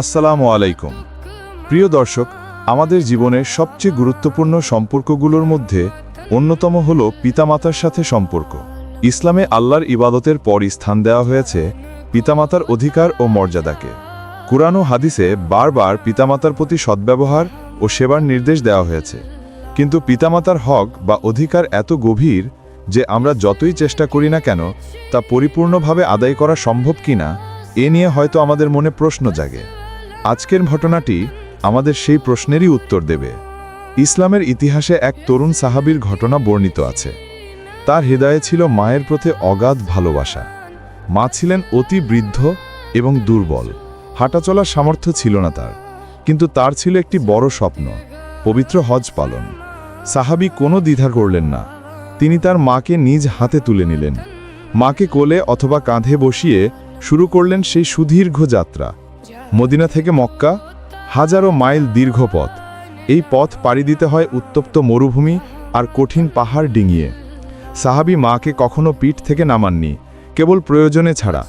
আসসালামু আলাইকুম। প্রিয় দর্শক, আমাদের জীবনের সবচেয়ে গুরুত্বপূর্ণ সম্পর্কগুলোর মধ্যে অন্যতম হল পিতামাতার সাথে সম্পর্ক। ইসলামে আল্লাহর ইবাদতের পর স্থান দেওয়া হয়েছে পিতামাতার অধিকার ও মর্যাদাকে। কুরআন ও হাদিসে বারবার পিতামাতার প্রতি সদ্ব্যবহার ও সেবার নির্দেশ দেওয়া হয়েছে। কিন্তু পিতামাতার হক বা অধিকার এত গভীর যে আমরা যতই চেষ্টা করি না কেন, তা পরিপূর্ণভাবে আদায় করা সম্ভব কিনা, এ নিয়ে হয়তো আমাদের মনে প্রশ্ন জাগে। আজকের ঘটনাটি আমাদের সেই প্রশ্নেরই উত্তর দেবে। ইসলামের ইতিহাসে এক তরুণ সাহাবীর ঘটনা বর্ণিত আছে। তার হৃদয়ে ছিল মায়ের প্রতি অগাধ ভালোবাসা। মা ছিলেন অতি বৃদ্ধ এবং দুর্বল। হাঁটাচলার সামর্থ্য ছিল না তার। কিন্তু তার ছিল একটি বড় স্বপ্ন, পবিত্র হজ পালন। সাহাবী কোনো দ্বিধা করলেন না। তিনি তার মাকে নিজ হাতে তুলে নিলেন। মাকে কোলে অথবা কাঁধে বসিয়ে শুরু করলেন সেই সুদীর্ঘ যাত্রা। মদিনা থেকে মক্কা, হাজারো মাইল দীর্ঘ পথ। এই পথ পাড়ি দিতে হয় উত্তপ্ত মরুভূমি আর কঠিন পাহাড় ডিঙিয়ে। সাহাবি মাকে কখনো পিঠ থেকে নামাননি, কেবল প্রয়োজনে ছাড়া।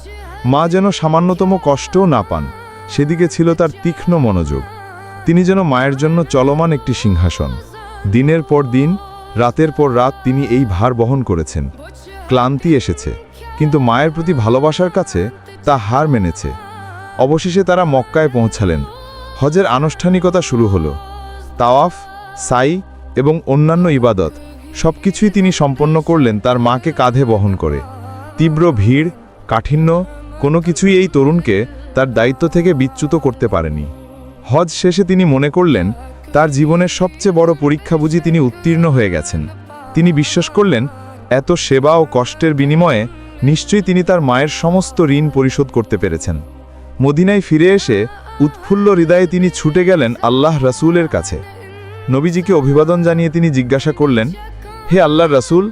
মা যেন সামান্যতম কষ্টও না পান, সেদিকে ছিল তার তীক্ষ্ণ মনোযোগ। তিনি যেন মায়ের জন্য চলমান একটি সিংহাসন। দিনের পর দিন, রাতের পর রাত তিনি এই ভার বহন করেছেন। ক্লান্তি এসেছে, কিন্তু মায়ের প্রতি ভালোবাসার কাছে তা হার মেনেছে। অবশেষে তারা মক্কায় পৌঁছালেন। হজের আনুষ্ঠানিকতা শুরু হলো। তাওয়াফ, সাই এবং অন্যান্য ইবাদত সবকিছুই তিনি সম্পন্ন করলেন তার মাকে কাঁধে বহন করে। তীব্র ভিড়, কাঠিন্য, কোনো কিছুই এই তরুণকে তার দায়িত্ব থেকে বিচ্যুত করতে পারেনি। হজ শেষে তিনি মনে করলেন, তার জীবনের সবচেয়ে বড় পরীক্ষা বুঝি তিনি উত্তীর্ণ হয়ে গেছেন। তিনি বিশ্বাস করলেন, এত সেবা ও কষ্টের বিনিময়ে নিশ্চয়ই তিনি তার মায়ের সমস্ত ঋণ পরিশোধ করতে পেরেছেন। মদিনায় ফিরে এসে উৎফুল্ল হৃদয়ে তিনি ছুটে গেলেন আল্লাহ রাসূলের কাছে। নবীজিকে অভিবাদন জানিয়ে তিনি জিজ্ঞাসা করলেন, হে আল্লাহ রাসূল,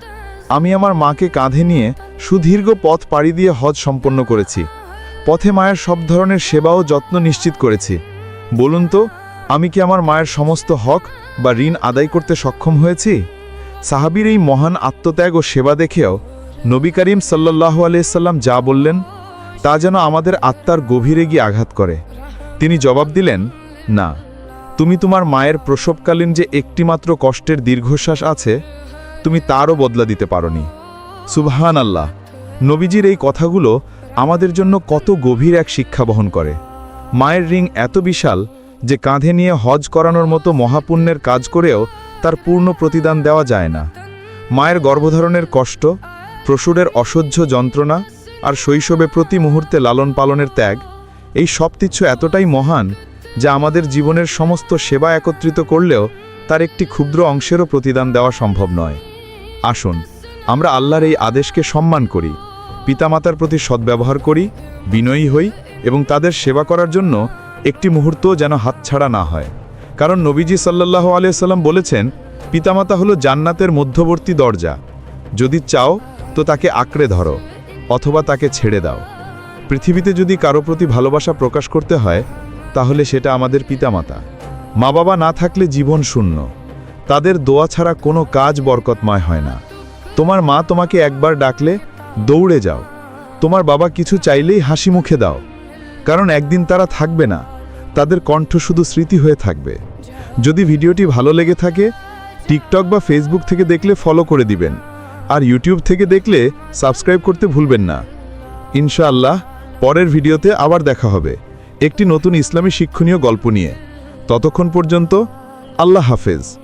আমি আমার মাকে কাঁধে নিয়ে সুদীর্ঘ পথ পাড়ি দিয়ে হজ সম্পন্ন করেছি। পথে মায়ের সব ধরনের সেবা ও যত্ন নিশ্চিত করেছি। বলুন তো, আমি কি আমার মায়ের সমস্ত হক বা ঋণ আদায় করতে সক্ষম হয়েছি? সাহাবীর এই মহান আত্মত্যাগ ও সেবা দেখেও নবী করিম সাল্লাহ আলাইসাল্লাম যা বললেন তা যেন আমাদের আত্মার গভীরে গিয়ে আঘাত করে। তিনি জবাব দিলেন, না, তুমি তোমার মায়ের প্রসবকালীন যে একটিমাত্র কষ্টের দীর্ঘশ্বাস আছে, তুমি তারও বদলা দিতে পারোনি। সুবহান আল্লাহ নবীজির এই কথাগুলো আমাদের জন্য কত গভীর এক শিক্ষা বহন করে। মায়ের রিং এত বিশাল যে কাঁধে নিয়ে হজ করানোর মতো মহাপুণ্যের কাজ করেও তার পূর্ণ প্রতিদান দেওয়া যায় না। মায়ের গর্ভধারণের কষ্ট, প্রসূরের অসহ্য যন্ত্রণা আর শৈশবে প্রতি মুহূর্তে লালন পালনের ত্যাগ, এই সব কিছু এতটাই মহান যা আমাদের জীবনের সমস্ত সেবা একত্রিত করলেও তার একটি ক্ষুদ্র অংশেরও প্রতিদান দেওয়া সম্ভব নয়। আসুন, আমরা আল্লাহর এই আদেশকে সম্মান করি, পিতামাতার প্রতি সদ্ব্যবহার করি, বিনয়ী হই এবং তাদের সেবা করার জন্য একটি মুহূর্তও যেন হাতছাড়া না হয়। কারণ নবীজি সাল্লাহ আলিয়াল্লাম বলেছেন, পিতামাতা হলো জান্নাতের মধ্যবর্তী দরজা। যদি চাও তো তাকে আঁকড়ে ধরো। অথবা তাকে ছেড়ে দাও। পৃথিবীতে যদি কারও প্রতি ভালোবাসা প্রকাশ করতে হয়, তাহলে সেটা আমাদের পিতামাতা। মা বাবা না থাকলে জীবন শূন্য। তাদের দোয়া ছাড়া কোনো কাজ বরকতময় হয় না। তোমার মা তোমাকে একবার ডাকলে, দৌড়ে যাও। তোমার বাবা কিছু চাইলেই হাসি মুখে দাও। কারণ একদিন তারা থাকবে না। তাদের কণ্ঠ শুধু স্মৃতি হয়ে থাকবে। যদি ভিডিওটি ভালো লেগে থাকে, টিকটক বা ফেসবুক থেকে দেখলে ফলো করে দিবেন। আর ইউটিউব থেকে দেখলে সাবস্ক্রাইব করতে ভুলবেন না। ইনশাআল্লাহ, পরের ভিডিওতে আবার দেখা হবে। একটি নতুন ইসলামী শিক্ষণীয় গল্প নিয়ে। ততক্ষণ পর্যন্ত আল্লাহ হাফেজ।